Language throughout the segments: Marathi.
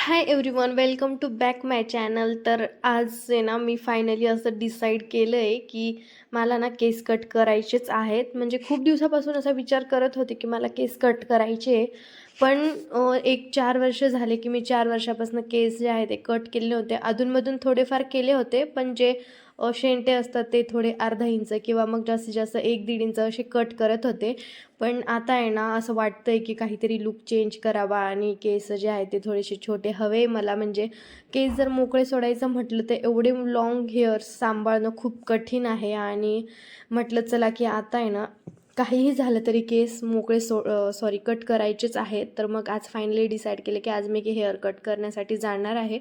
Hi everyone welcome to back my channel तर आज आहे ना मी फायनली असं डिसाईड केलं आहे की मला ना केस कट करायचेच आहेत. म्हणजे खूप दिवसापासून असा विचार करत होते की मला केस कट करायचे आहे. पण एक चार वर्ष झाले की मी चार वर्षापासून केस जे आहे ते कट केले होते अधूनमधून थोडेफार केले होते पण जे शेंटे असतात ते थोडे अर्धा इंच किंवा मग जास्तीत जास्त एक दीड इंच असे कट करत होते. पण आता आहे ना असं वाटतंय की काहीतरी लुक चेंज करावा आणि केस जे आहे ते थोडेसे छोटे हवे मला. म्हणजे केस जर मोकळे सोडायचं म्हटलं तर एवढे लाँग हेअर्स सांभाळणं खूप कठीण आहे. आणि म्हटलं चला की आता आहे ना काहीही झालं तरी केस मोकळे सो सॉरी कट करायचेच आहेत. तर मग आज फायनली डिसाईड केलं की आज मी हेअर कट करण्यासाठी जाणार आहे.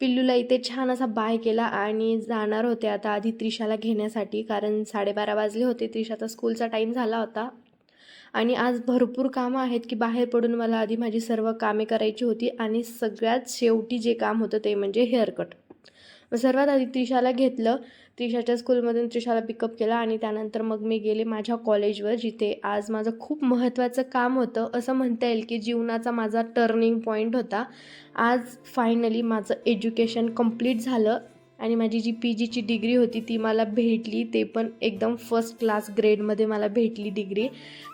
पिल्लूला इथे छान असा बाय केला आणि जाणार होते आता आधी त्रिशाला घेण्यासाठी कारण साडेबारा वाजले होते. त्रिशाचा स्कूलचा टाईम झाला होता. आणि आज भरपूर कामं आहेत की बाहेर पडून मला आधी माझी सर्व कामे करायची होती आणि सगळ्यात शेवटी जे काम होतं ते म्हणजे हेअरकट. मग सर्वात आधी त्रिशाला घेतलं. त्रिशाच्या स्कूलमधून त्रिशाला पिकअप केला आणि त्यानंतर मग मी गेले माझ्या कॉलेजवर जिथे आज माझं खूप महत्त्वाचं काम होतं असं म्हणता येईल की जीवनाचा माझा टर्निंग पॉईंट होता. आज फायनली माझं एज्युकेशन कंप्लीट झालं. आणि माझी जी पी जीची डिग्री होती ती मला भेटली. ते पण एकदम फर्स्ट क्लास ग्रेडमध्ये मला भेटली डिग्री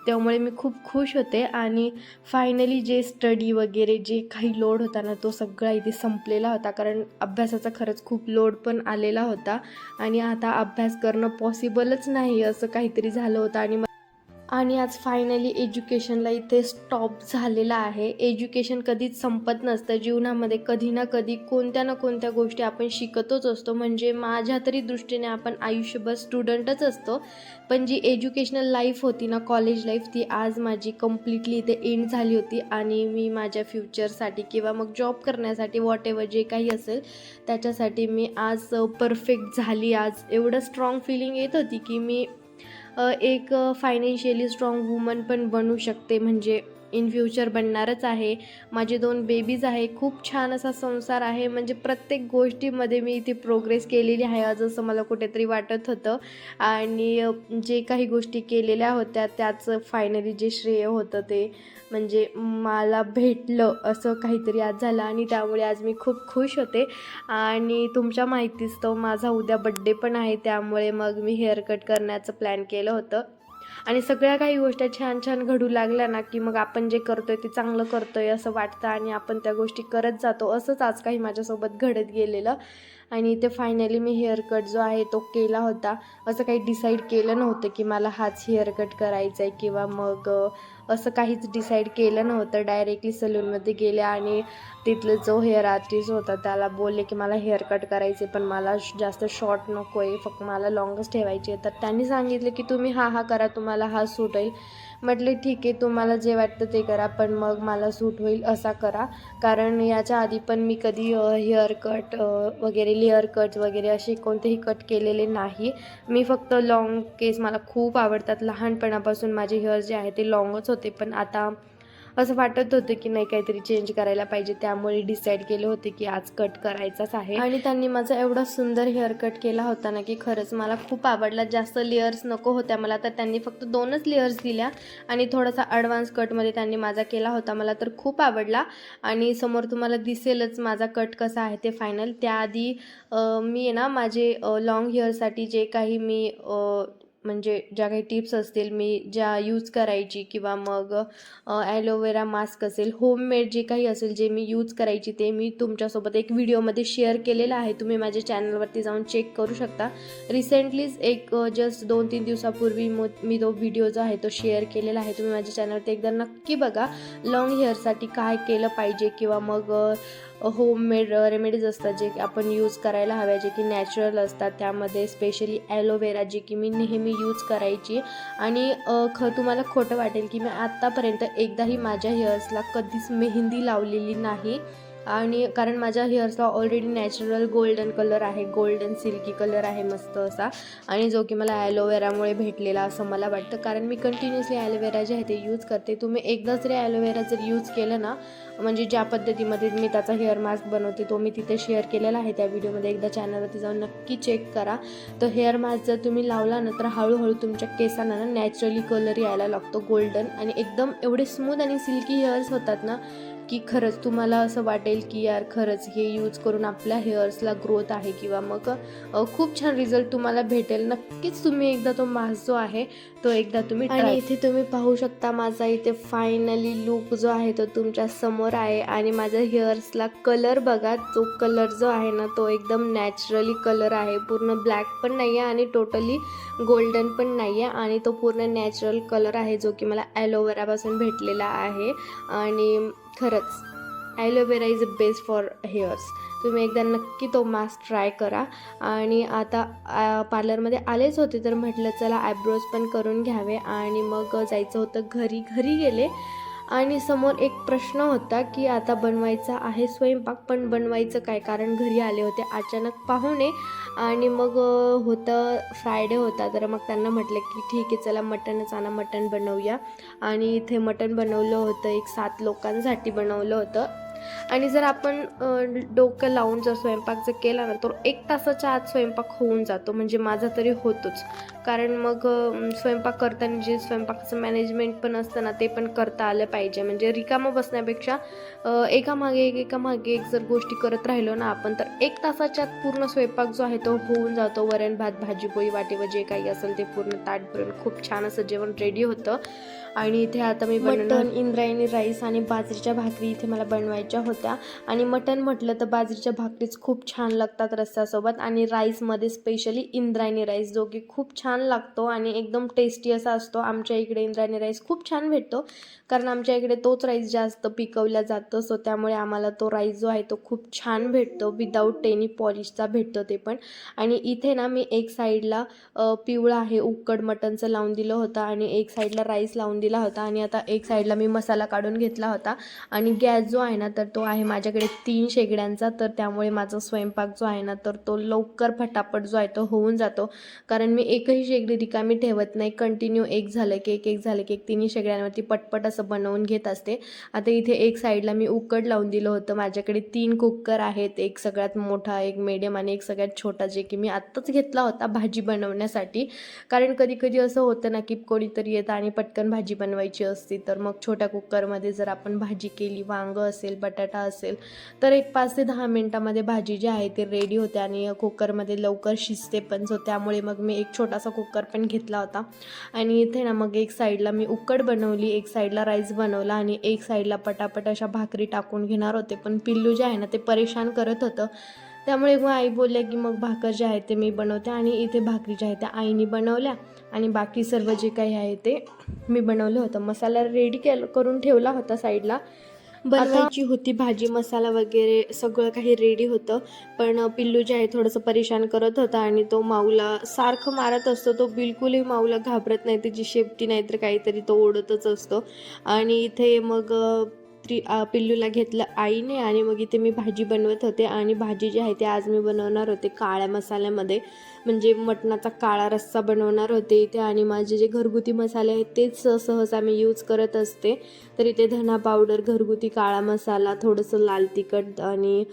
त्यामुळे मी खूप खुश होते. आणि फायनली जे स्टडी वगैरे जे काही लोड होता ना तो सगळा इथे संपलेला होता. कारण अभ्यासाचा खरंच खूप लोड पण आलेला होता. आणि आता अभ्यास करणं पॉसिबलच नाही असं काहीतरी झालं होतं. आणि आणि आज फायनली एज्युकेशनला इथे स्टॉप झालेला आहे. एज्युकेशन कधीच संपत नसतं. जीवनामध्ये कधी ना कधी कोणत्या ना कोणत्या गोष्टी आपण शिकतच असतो. म्हणजे माझ्या तरी दृष्टीने आपण आयुष्यभर स्टुडंटच असतो. पण जी एज्युकेशनल लाईफ होती ना कॉलेज लाईफ ती आज माझी कम्प्लिटली इथे एंड झाली होती. आणि मी माझ्या फ्युचरसाठी किंवा मग जॉब करण्यासाठी वॉट एव्हर जे काही असेल त्याच्यासाठी मी आज परफेक्ट झाली. आज एवढं स्ट्रॉंग फिलिंग येत होती की मी एक फायनान्शियली स्ट्रॉंग वुमन पण बनू शकते. म्हणजे इन फ्युचर बनणारच आहे. माझे दोन बेबीज आहे खूप छान असा संसार आहे. म्हणजे प्रत्येक गोष्टीमध्ये मी इथे प्रोग्रेस केलेली आहे आज असं मला कुठेतरी वाटत होतं. आणि जे काही गोष्टी केलेल्या होत्या त्याचं फायनली जे श्रेय होतं ते म्हणजे मला भेटलं असं काहीतरी आज झालं. आणि त्यामुळे आज मी खूप खुश होते. आणि तुमच्या माहितीच तो माझा उद्या बड्डे पण आहे. त्यामुळे मग मी हेअरकट करण्याचं प्लॅन केलं होतं. आणि सगळ्या काही गोष्टी छान छान घडू लागल्या ना की मग आपण जे करतोय ते चांगलं करतोय असं वाटतं आणि आपण त्या गोष्टी करत जातो. असंच आज काही माझ्यासोबत घडत गेलेलं. आणि इथे फायनली मी हेअरकट जो आहे तो केला होता. असं काही डिसाईड केलं नव्हतं की मला हाच हेअरकट करायचा आहे किंवा मग असं काहीच डिसाईड केलं नव्हतं. डायरेक्टली सलूनमध्ये गेले आणि तिथलं जो हेअर आर्टिस्ट होता त्याला बोलले की मला हेअर कट करायचे पण मला जास्त शॉर्ट नको आहे फक्त मला लॉंगच ठेवायचे तर त्यांनी सांगितले की तुम्ही हा हा करा तुम्हाला हा सूट होईल. म्हटले ठीक आहे तुम्हाला जे वाटतं ते करा पण मग मला सूट होईल असा करा. कारण याच्या आधी पण मी कधी हेअर कट वगैरे लेअर कट वगैरे असे कोणतेही कट केलेले नाही. मी फक्त लाँग केस मला खूप आवडतात. लहानपणापासून माझे हेअर जे आहे ते लाँगच होते. पण आता असं वाटत होतं की नाही काहीतरी चेंज करायला पाहिजे. त्यामुळे डिसाईड केले होते की आज कट करायचाच आहे. आणि त्यांनी माझा एवढा सुंदर हेअर कट केला होता ना की खरंच मला खूप आवडला. जास्त लेअर्स नको होत्या मला तर त्यांनी फक्त दोनच लेअर्स दिल्या आणि थोडासा ॲडव्हान्स कटमध्ये त्यांनी माझा केला होता. मला तर खूप आवडला आणि समोर तुम्हाला दिसेलच माझा कट कसा आहे ते फायनल त्याआधी मी आहे ना माझे लॉंग हेअरसाठी जे काही मी म्हणजे ज्या काही टिप्स असतील मी ज्या यूज करायची किंवा मग ॲलोवेरा मास्क असेल होममेड जे काही असेल जे मी यूज करायची ते मी तुमच्यासोबत एक व्हिडिओमध्ये शेअर केलेलं आहे. तुम्ही माझ्या चॅनलवरती जाऊन चेक करू शकता. रिसेंटलीच एक जस्ट दोन तीन दिवसापूर्वी मो मी तो व्हिडिओ जो आहे तो शेअर केलेला आहे. तुम्ही माझ्या चॅनलवरती एकदा नक्की बघा. लॉंग हेअरसाठी काय केलं पाहिजे किंवा मग होममेड रेमेडीज असतात जे आपण यूज करायला हव्या जे की नॅचरल असतात. त्यामध्ये स्पेशली ॲलोवेरा जे की मी नेहमी यूज करायची. आणि ख तुम्हाला खोटं वाटेल की मी आत्तापर्यंत एकदाही माझ्या हेअर्सला कधीच मेहंदी लावलेली नाही. आणि कारण माझ्या हेअर्सला ऑलरेडी नॅचरल गोल्डन कलर आहे गोल्डन सिल्की कलर आहे मस्त असा. आणि जो की मला ॲलोवेरामुळे भेटलेला असं मला वाटतं. कारण मी कंटिन्युअसली ॲलोवेरा जे आहे ते यूज करते. तुम्ही एकदा जरी ॲलोवेरा जर यूज केलं ना म्हणजे ज्या पद्धतीमध्ये मी त्याचा हेअर मास्क बनवते तो मी तिथे शेअर केलेला आहे त्या व्हिडिओमध्ये एकदा चॅनलवरती जाऊन नक्की चेक करा. तर हेअर मास्क जर तुम्ही लावला ना तर हळूहळू तुमच्या केसांना ना नॅचरली कलर यायला लागतो गोल्डन आणि एकदम एवढे स्मूथ आणि सिल्की हेअर्स होतात ना की खरंच तुम्हाला असं वाटेल की यार खरंच हे यूज करून आपल्या हेअर्सला ग्रोथ आहे किंवा मग खूप छान रिझल्ट तुम्हाला भेटेल. नक्कीच तुम्ही एकदा तो मास्क जो आहे तो एकदा तुम्ही आणि इथे तुम्ही पाहू शकता माझा इथे फायनली लुक जो आहे तो तुमच्यासमोर आहे आणि माझ्या हेअर्सला कलर बघा तो कलर जो आहे ना तो एकदम नॅचरली कलर आहे. पूर्ण ब्लॅक पण नाही आहे आणि टोटली गोल्डन पण नाही आहे आणि तो पूर्ण नॅचरल कलर आहे जो की मला ॲलोवेरापासून भेटलेला आहे. आणि खरंच aloe vera is a best for hairs तुम्ही एकदा नक्की तो मास्क ट्राय करा. आणि आता पार्लरमध्ये आलेच होते तर म्हटलं चला आयब्रोज पण करून घ्यावे. आणि मग जायचं होतं घरी. घरी गेले आणि समोर एक प्रश्न होता की आता बनवायचा आहे स्वयंपाक पण बनवायचं काय? कारण घरी आले होते अचानक पाहुणे आणि मग होतं फ्रायडे होता. तर मग त्यांना म्हटलं की ठीक आहे चला मटणच आणा मटण बनवूया. आणि इथे मटण बनवलं होतं एक सात लोकांसाठी बनवलं होतं. आणि जर आपण डोकं लावून जर स्वयंपाक जर केला ना तर एक तासाच्या आत स्वयंपाक होऊन जातो. म्हणजे माझा तरी होतोच. कारण मग स्वयंपाक करताना जे स्वयंपाकाचं मॅनेजमेंट पण असतं ना ते पण करता आलं पाहिजे. म्हणजे रिकामं बसण्यापेक्षा एकामागे एक एकामागे एक जर गोष्टी करत राहिलो ना आपण तर एक तासाच्या पूर्ण स्वयंपाक जो आहे तो होऊन जातो. वरण भात भाजी पोळी वाटेवर जे काही असेल ते पूर्ण ताट भरून खूप छान असं जेवण रेडी होतं. आणि इथे आता मी मटण इंद्रायणी राईस आणि बाजरीच्या भाकरी इथे मला बनवायच्या होत्या. आणि मटण म्हटलं तर बाजरीच्या भाकरीच खूप छान लागतात रस्त्यासोबत. आणि राईसमध्ये स्पेशली इंद्रायणी राईस जो की खूप छान लागतो आणि एकदम टेस्टी असा असतो. आमच्या इकडे इंद्रायणी राईस खूप छान भेटतो. कारण आमच्या इकडे तोच राईस जास्त पिकवला जातो. सो त्यामुळे आम्हाला तो राईस जो आहे तो खूप छान भेटतो. विदाऊट एनी पॉलिशचा भेटतो ते पण. आणि इथे ना मी एक साईडला पिवळा आहे. उकड मटनचं लावून दिलं होतं आणि एक साईडला राईस लावून दिला होता. आणि आता एक साईडला मी मसाला काढून घेतला होता. आणि गॅस जो आहे ना तर तो आहे माझ्याकडे तीन शेगड्यांचा. तर त्यामुळे माझा स्वयंपाक जो आहे ना तर तो लवकर फटाफट जो आहे तो होऊन जातो. कारण मी एकही शेगडी रिकामी ठेवत नाही. कंटिन्यू एक झालं की एक एक झालं की एक. तिन्ही शेगड्यांवरती पटपट असं बनवून घेत असते. आता इथे एक साईडला मी उकड लावून दिलं होतं. माझ्याकडे तीन कुकर आहेत. एक सगळ्यात मोठा एक मिडियम आणि एक सगळ्यात छोटा जे की मी आत्ताच घेतला होता भाजी बनवण्यासाठी. कारण कधी कधी असं होतं ना की कोणीतरी येतं आणि पटकन भाजी बनवायची असती तर मग छोट्या कुकरमध्ये जर आपण भाजी केली वांगं असेल बटाटा असेल तर एक पाच ते दहा मिनटामध्ये भाजी जी आहे ती रेडी होते आणि कुकरमध्ये लवकर शिजते पण. सो त्यामुळे मग मी एक छोटासा कुकर पण घेतला होता. आणि इथे ना मग एक साईडला मी उकड बनवली एक साईडला राईस बनवला आणि एक साईडला पटापट अशा भाकरी टाकून घेणार होते. पण पिल्लू जे आहे ना ते परेशान करत होतं. त्यामुळे मग आई बोलल्या की मग भाकर जे आहे ते मी बनवते आणि इथे भाकरी ज्या आहेत त्या आईने बनवल्या आणि बाकी सर्व जे काही आहे ते मी बनवलं होतं. मसाला रेडी केलं करून ठेवला होता साईडला बनवायची होती भाजी मसाला वगैरे सगळं काही रेडी होतं. पण पिल्लू जे आहे थोडंसं परेशान करत होता आणि तो माऊला सारखं मारत असतो. तो बिलकुलही माऊला घाबरत नाही. त्याची शेपटी नाही तर काहीतरी तो ओढतच असतो. आणि इथे मग त्री पिल्लूला घेतलं आईने आणि मग इथे मी भाजी बनवत होते आणि भाजी जी आहे ती आज मी बनवणार होते काळ्या मसाल्यामध्ये. म्हणजे मटणाचा काळा रस्सा बनवणार होते इथे आणि माझे जे घरगुती मसाले आहेत तेच सहसा मी यूज करत असते. तर इथे धना पावडर घरगुती काळा मसाला थोडंसं लाल तिखट आणि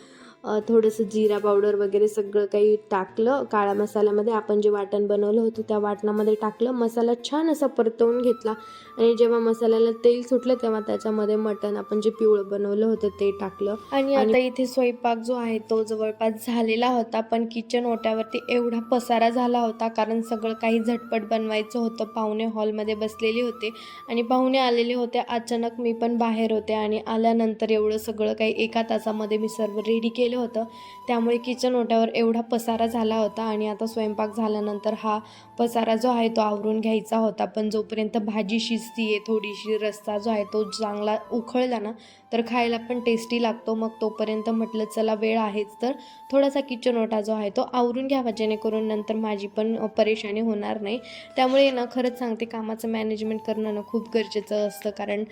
थोडंसं जिरा पावडर वगैरे सगळं काही टाकलं. काळ्या मसाल्यामध्ये आपण जे वाटण बनवलं होतं त्या वाटणामध्ये टाकलं. मसाला छान असा परतवून घेतला. आणि जेव्हा मसाल्याला तेल सुटलं तेव्हा त्याच्यामध्ये मटण आपण जे पिवळं बनवलं होतं ते टाकलं. आणि आता इथे स्वयंपाक जो आहे तो जवळपास झालेला होता पण किचन ओट्यावरती एवढा पसारा झाला होता कारण सगळं काही झटपट बनवायचं होतं. पाहुणे हॉलमध्ये बसलेले होते आणि पाहुणे आलेले होते. अचानक मी पण बाहेर होते आणि आल्यानंतर एवढं सगळं काही एका तासामध्ये मी सर्व रेडी केलं. होतं. त्यामुळे किचन ओट्यावर एवढा पसारा झाला होता आणि आता स्वयंपाक झाल्यानंतर हा पसारा जो आहे तो आवरून घ्यायचा होता. पण जोपर्यंत भाजी शिजतीये थोडीशी रस्सा जो आहे तो चांगला उखळला ना तर खायला पण टेस्टी लागतो. मग तोपर्यंत म्हटलं चला वेळ आहेच तर थोडासा किचन ओटा जो आहे तो आवरून घ्यावा जेणेकरून नंतर माझी पण परेशानी होणार नाही. त्यामुळे ना खरंच सांगते कामाचं मॅनेजमेंट करणं ना खूप गरजेचं असतं. कारण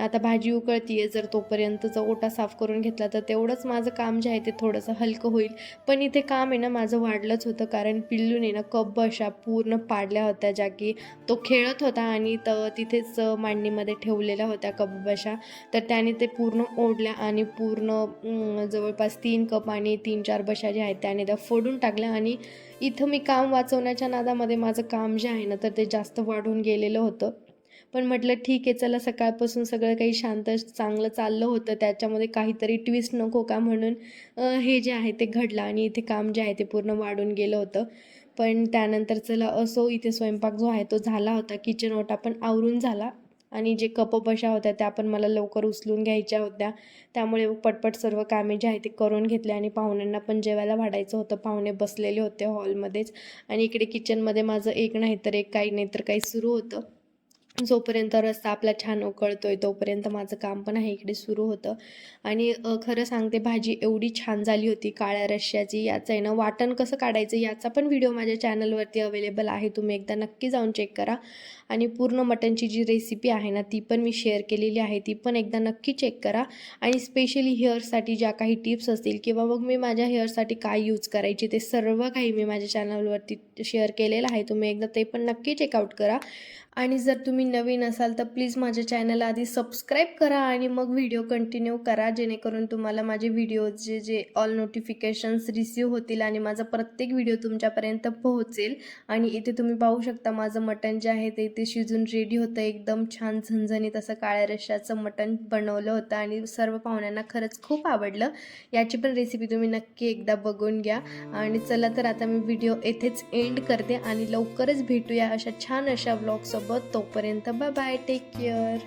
आता भाजी उकळतीये जर तोपर्यंतचा ओटा साफ करून घेतला तर तेवढंच माझं काम काम जे आहे ते थोडंसं हलकं होईल. पण इथे काम आहे ना माझं वाढलंच होतं. कारण पिल्लूने ना कप अशा पूर्ण पाडल्या होत्या ज्या की तो खेळत होता आणि त तिथेच मांडणीमध्ये ठेवलेल्या होत्या कप बशा तर त्याने ते पूर्ण ओढल्या आणि पूर्ण जवळपास तीन कप आणि तीन चार बशा ज्या आहेत त्याने त्या फोडून टाकल्या. आणि इथं मी काम वाचवण्याच्या नादामध्ये माझं काम जे आहे ना तर ते जास्त वाढून गेलेलं होतं. पण म्हटलं ठीक आहे चला सकाळपासून सगळं काही शांत चांगलं चाललं होतं. त्याच्यामध्ये काहीतरी ट्विस्ट नको का म्हणून हे जे आहे ते घडलं आणि इथे काम जे आहे ते पूर्ण वाढून गेलं होतं. पण त्यानंतर चला असो इथे स्वयंपाक जो आहे तो झाला होता. किचन ओटा पण आवरून झाला आणि जे कप बशा होत्या त्या पण मला लवकर उचलून घ्यायच्या होत्या. त्यामुळे पटपट सर्व कामे जे आहे ते करून घेतले आणि पाहुण्यांना पण जेवायला वाढायचं होतं. पाहुणे बसलेले होते हॉलमध्येच आणि इकडे किचनमध्ये माझं एक नाही तर एक काही नाही तर काही सुरू होतं. जोपर्यंत रस्ता आपला छान उकळतोय तोपर्यंत माझं काम पण आहे इकडे सुरू होतं. आणि खरं सांगते भाजी एवढी छान झाली होती काळ्या रश्श्याची याचं आहे ना वाटण कसं काढायचं याचा पण व्हिडिओ माझ्या चॅनलवरती अवेलेबल आहे तुम्ही एकदा नक्की जाऊन चेक करा. आणि पूर्ण मटनची जी रेसिपी आहे ना ती पण मी शेअर केलेली आहे ती पण एकदा नक्की चेक करा. आणि स्पेशली हेअरसाठी ज्या काही टिप्स असतील किंवा मग मी माझ्या हेअरसाठी काय यूज करायची ते सर्व काही मी माझ्या चॅनलवरती शेअर केलेलं आहे तुम्ही एकदा ते पण नक्की चेकआउट करा. आणि जर तुम्ही नवीन असाल तर प्लीज माझ्या चॅनल आधी सबस्क्राईब करा आणि मग व्हिडिओ कंटिन्यू करा जेणेकरून तुम्हाला माझे व्हिडिओचे जे ऑल नोटिफिकेशन्स रिसीव होतील आणि माझा प्रत्येक व्हिडिओ तुमच्यापर्यंत पोहोचेल. आणि इथे तुम्ही पाहू शकता माझं मटण जे आहे ते इथे शिजून रेडी होतं. एकदम छान झणझणीत असं काळ्या रश्याचं मटण बनवलं होतं आणि सर्व पाहुण्यांना खरंच खूप आवडलं. याची पण रेसिपी तुम्ही नक्की एकदा बघून घ्या. आणि चला तर आता मी व्हिडिओ येथेच एंड करते आणि लवकरच भेटूया अशा छान अशा ब्लॉगसोबत तोपर्यंत बाय बाय टेक केअर